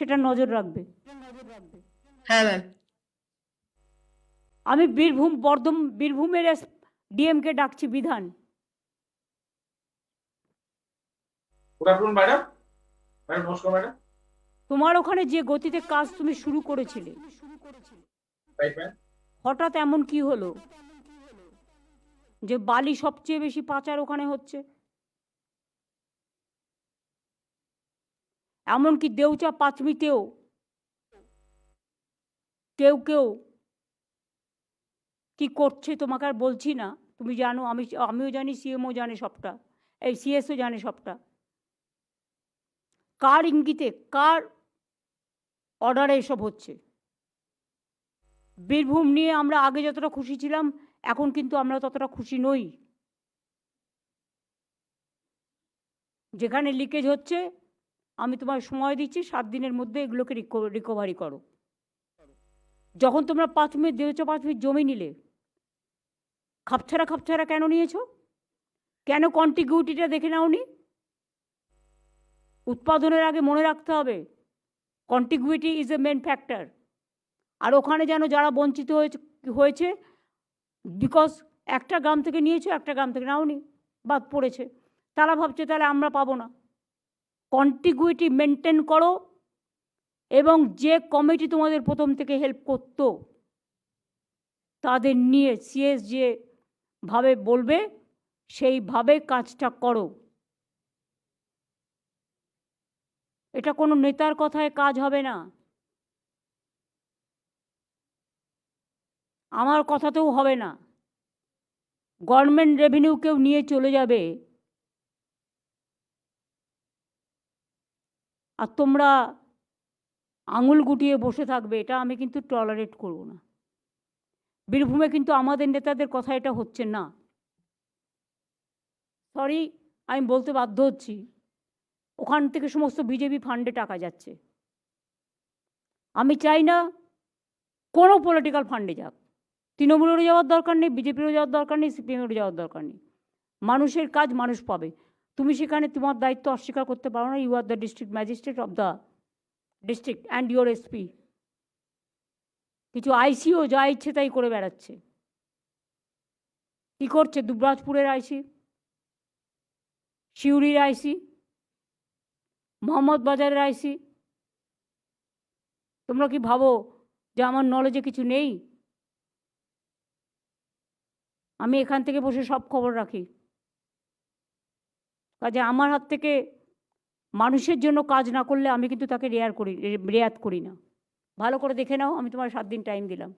সেটা নজর রাখবে। হ্যাঁ ম্যাম আমি বীরভূম বর্ধম বীরভূমের ডিএমকে ডাকছি বিধান। তোমার ওখানে যে গতিতে কাজ তুমি শুরু করেছিলে। হঠাৎ এমন কি হলো? যে বালি সবচেয়ে বেশি পাচার ওখানে হচ্ছে? এমনকি দেউচা পাঁচমিতেও। কেউ কেউ কি করছে তোমাকে আর বলছি না। তুমি জানো, আমি, আমিও জানি, সিএমও জানে সবটা। এই সিএসও জানে সবটা। কার ইঙ্গিতে, কার অর্ডারে এসব হচ্ছে? বীরভূম নিয়ে আমরা আগে যতটা খুশি ছিলাম, এখন কিন্তু আমরা ততটা খুশি নই। যেখানে লিকেজ হচ্ছে আমি তোমার সময় দিচ্ছি, সাত দিনের মধ্যে এগুলোকে রিকভারি করো। যখন তোমরা পাঁচ মিনিট দিয়েছ পাঁচ মিনিট জমি নিলে, খাপছাড়া খাপছাড়া কেন নিয়েছো? কেন কন্টিগুইটিটা দেখে নাওনি? উৎপাদনের আগে মনে রাখতে হবে contiguity is a main factor আর ওখানে যেন যারা বঞ্চিত হয়েছে হয়েছে বিকজ একটা গ্রাম থেকে নিয়েছো, একটা গ্রাম থেকে নাওনি, বাদ পড়েছে। তারা ভাবছে, তাহলে আমরা পাবো না। কন্টিগুইটি মেনটেন করো এবং যে কমিটি তোমাদের প্রথম থেকে হেল্প করতো, তাদের নিয়ে সিএস যে ভাবে বলবে সেইভাবে কাজটা করো। এটা কোনো নেতার কথায় কাজ হবে না। আমার কথাতেও হবে না। গভর্নমেন্ট রেভিনিউ কেউ নিয়ে চলে যাবে। আর তোমরা আঙুল গুটিয়ে বসে থাকবে, এটা আমি কিন্তু টলারেট করব না। বীরভূমে কিন্তু আমাদের নেতাদের কথা এটা হচ্ছে না। সরি আমি বলতে বাধ্য হচ্ছি। ওখান থেকে সমস্ত বিজেপি ফান্ডে টাকা যাচ্ছে। আমি চাই না কোনো পলিটিক্যাল ফান্ডে যাক। তৃণমূলেরও যাওয়ার দরকার নেই বিজেপিরও যাওয়ার দরকার নেই সিপিএমেরও যাওয়ার দরকার নেই। মানুষের কাজ মানুষ পাবে। তুমি সেখানে তোমার দায়িত্ব অস্বীকার করতে পারো না you are the district magistrate of the district and your SP কিছু আইসিও যা ইচ্ছে তাই করে বেড়াচ্ছে। কী করছে? দুবরাজপুরের আইসি সিউড়ির আইসি মোহাম্মদ বাজারের আইসি তোমরা কি ভাবো যে আমার নলেজে কিছু নেই? আমি এখান থেকে বসে সব খবর রাখি। কাজে আমার হাত থেকে মানুষের জন্য কাজ না করলে আমি কিন্তু তাকে রেয়ার করি রেয়াত করি না। ভালো করে দেখে নাও আমি তোমার সাত দিন টাইম দিলাম।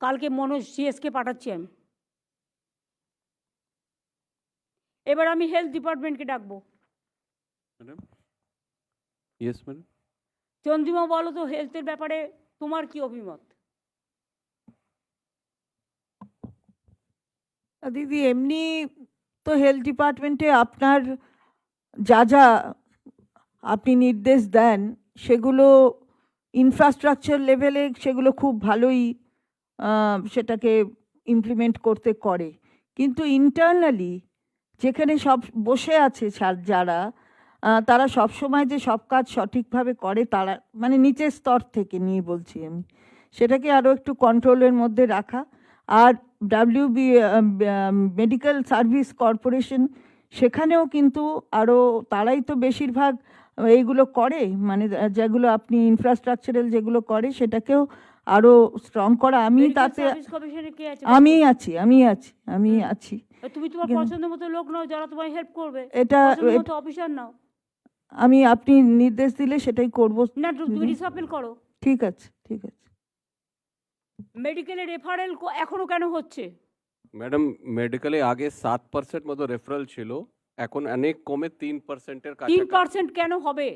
কালকে মনোজ সিএসকে পাঠাচ্ছি আমি। এবার আমি হেলথ ডিপার্টমেন্টকে ডাকবো। ম্যাডাম ইয়েস ম্যাডাম চন্দ্রিমা বলো তো হেলথের ব্যাপারে তোমার কি অভিমত? দিদি এমনি তো হেলথ ডিপার্টমেন্টে আপনার যা যা আপনি নির্দেশ দেন, সেগুলো ইনফ্রাস্ট্রাকচার লেভেলে সেগুলো খুব ভালোই সেটাকে ইমপ্লিমেন্ট করতে করে। কিন্তু ইন্টারনালি যেখানে সব বসে আছে যারা তারা সব সময় যে সব কাজ সঠিকভাবে করে, তারা মানে নিচের স্তর থেকে নিয়ে বলছি আমি। সেটাকে আরও একটু কন্ট্রোলের মধ্যে রাখা। আর ডাব্লিউবি মেডিকেল সার্ভিস কর্পোরেশন সেখানেও কিন্তু আরও তারাই তো বেশিরভাগ এইগুলো করে মানে যেগুলো আপনি ইনফ্রাস্ট্রাকচারাল যেগুলো করে সেটাকেও আরও স্ট্রং করা। আমি তাতে আমি আছি আমি আছি আমি আছি। তুমি তোমার পছন্দ মতো লোক নাও যারা তোমায় হেল্প করবে। এটা অফিসার নাও। আমি আপনি নির্দেশ দিলে সেটাই করব। না তুমি দিদি। করো। ঠিক আছে ঠিক আছে। মেডিকেলে রেফারেল এখনও কেন হচ্ছে? ম্যাডাম মেডিকেলে আগে সাত পার্সেন্ট মতো রেফারেল ছিল এখন অনেক কমে তিন পার্সেন্টের তিন কাছে পার্সেন্ট কেন হবে?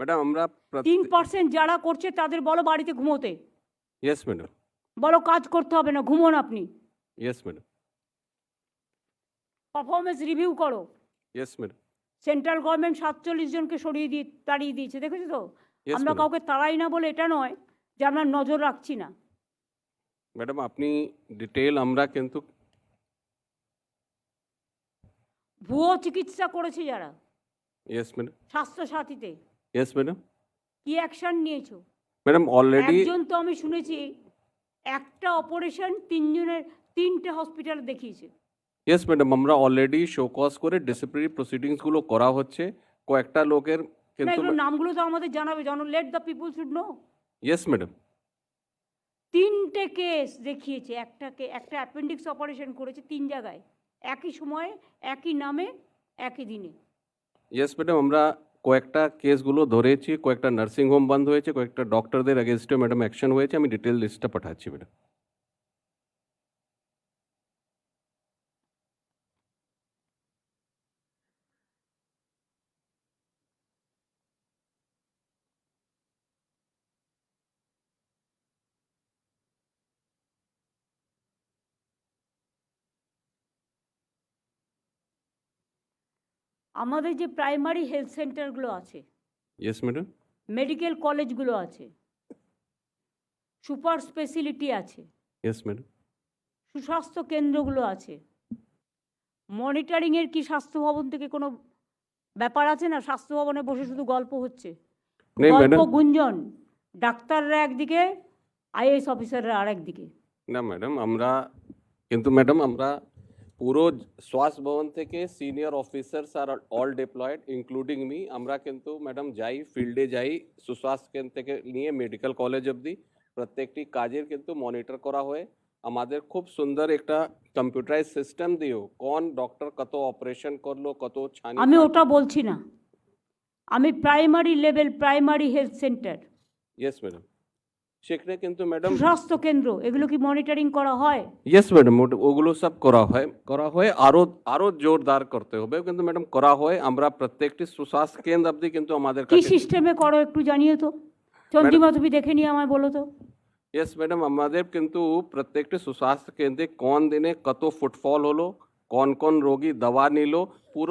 ম্যাডাম আমরা তিন পার্সেন্ট যারা করছে তাদের বলো বাড়িতে ঘুমোতে। ইয়েস ম্যাডাম বলো কাজ করতে হবে না ঘুমোন আপনি। ইয়েস ম্যাডাম পারফরমেন্স রিভিউ করো। ইয়েস ম্যাডাম সেন্ট্রাল গভর্নমেন্ট সাতচল্লিশ জনকে সরিয়ে দিয়ে তাড়িয়ে দিয়েছে দেখেছ তো? আমরা কাউকে তাড়াই না বলে এটা নয় যে আমরা নজর রাখছি না। ম্যাডাম আপনি ডিটেল আমরা কিন্তু ভুয়ো চিকিৎসা করেছে যারা। ইয়েস ম্যাডাম স্বাস্থ্য সাথীতে ইয়েস ম্যাডাম কি অ্যাকশন নিয়েছো? ম্যাডাম অলরেডি একজন তো আমি শুনেছি একটা অপারেশন তিনজনের তিনটে হসপিটাল দেখিয়েছে। ইয়েস ম্যাডাম আমরা অলরেডি শোকজ করে ডিসিপ্লিনারি প্রসিডিংসগুলো করা হচ্ছে। কয়েকটা লোকের কিন্তু নামগুলো তো আমাদের জানাবে জন let the people should know yes madam তিনটে কেস দেখিয়েছে একটাকে একটা অ্যাপেন্ডিক্স অপারেশন করেছে তিন জায়গায়। একই সময়ে, একই নামে, একই দিনে। ইয়েস ম্যাডাম আমরা কয়েকটা কেসগুলো ধরেছি, কয়েকটা নার্সিং হোম বন্ধ হয়েছে, কয়েকটা ডক্টরদের অ্যাগেনস্টে ম্যাডাম অ্যাকশন হয়েছে, আমি ডিটেল লিস্টটা পাঠাচ্ছি ম্যাডাম আমাদের যে প্রাইমারি হেলথ সেন্টারগুলো আছে ইয়েস ম্যাডাম মেডিকেল কলেজগুলো আছে সুপার স্পেশালিটি আছে ইয়েস ম্যাডাম সুস্বাস্থ্য কেন্দ্রগুলো আছে মনিটরিংয়ের কি স্বাস্থ্য ভবন থেকে কোনো ব্যাপার আছে না? স্বাস্থ্য ভবনে বসে শুধু গল্প হচ্ছে। গল্প গুঞ্জন। ডাক্তাররা একদিকে আইএস অফিসাররা আর একদিকে না ম্যাডাম আমরা কিন্তু ম্যাডাম আমরা পুরো স্বাস্থ্য ভবন থেকে সিনিয়র অফিসার্স আর অল ডিপ্লয়েড ইনক্লুডিং মি আমরা কিন্তু ম্যাডাম যাই ফিল্ডে যাই সুস্বাস্থ্য কেন্দ্র থেকে নিয়ে মেডিকেল কলেজ অবধি প্রত্যেকটি কাজের কিন্তু মনিটর করা হয়। আমাদের খুব সুন্দর একটা কম্পিউটারাইজ সিস্টেম দিও। কোন ডক্টর কত অপারেশন করল কত ছানি আমি ওটা বলছি না। আমি primary level primary health centre yes madam সেখানে কিন্তু ম্যাডাম সুস্বাস্থ্য কেন্দ্র এগুলো কি মনিটরিং করা হয় ইয়েস ম্যাডাম ওগুলো সব করা হয় করা হয় আরও আরও জোরদার করতে হবে কিন্তু ম্যাডাম করা হয় আমরা প্রত্যেকটি সুস্বাস্থ্য কেন্দ্র অবধি কিন্তু আমাদের কি কাছে সিস্টেমে করো একটু জানিয়ে তো চন্দ্রিমা তুমি দেখে নিয়ে আমায় বলো তো ইয়েস ম্যাডাম আমাদের কিন্তু প্রত্যেকটি সুস্বাস্থ্য কেন্দ্রে কোন দিনে কত ফুটফল হলো কোন কোন রোগী দवा নিল পুরো